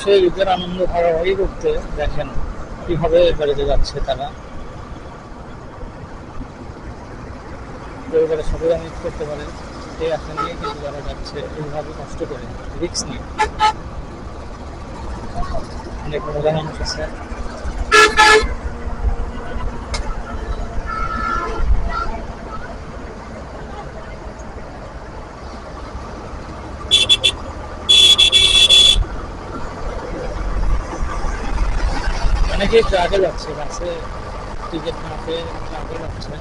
মানুষের ঈদের আনন্দ ভাগাভাগি করতে দেখেন কীভাবে বেড়েতে যাচ্ছে তারা। পরিবারের সবাই মিট করতে পারে এই আশা নিয়ে কিন্তু তারা যাচ্ছে, এইভাবে কষ্ট করে রিক্স নিয়ে। অনেক মজা মানুষ আছে অনেকেই ট্রাকে যাচ্ছে, বাসে টিকিট না পেয়ে ট্রাকে যাচ্ছে।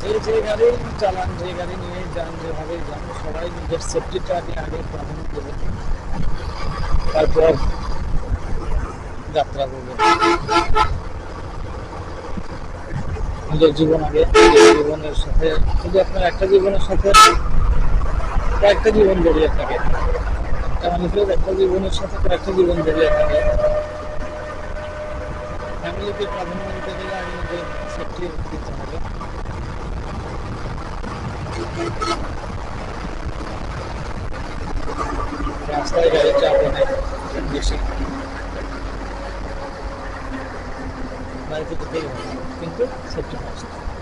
যে যে গাড়ি চালান যে গাড়ি নিয়ে যান, যেভাবে যান, সবাই নিজের সেফটিটা আগে আগে প্রাধান্য দেবে তারপর যাত্রা করবে নিজের জীবন আগে জীবনের সাথে, যদি আপনার একটা জীবনের সাথে, কয়েকটা জীবন জড়িয়ে থাকে, একটা মানুষের একটা জীবনের সাথে কয়েকটা জীবন জড়িয়ে থাকে, ফ্যামিলিকে প্রাধান্য দিতে গেলে আগে নিজের সেফটি দিতে হবে। রাস্তায় গাড়ির চাপ অনেক বেশি। বাড়িতে যেতেই হবে কিন্তু সেফটি ফার্স্ট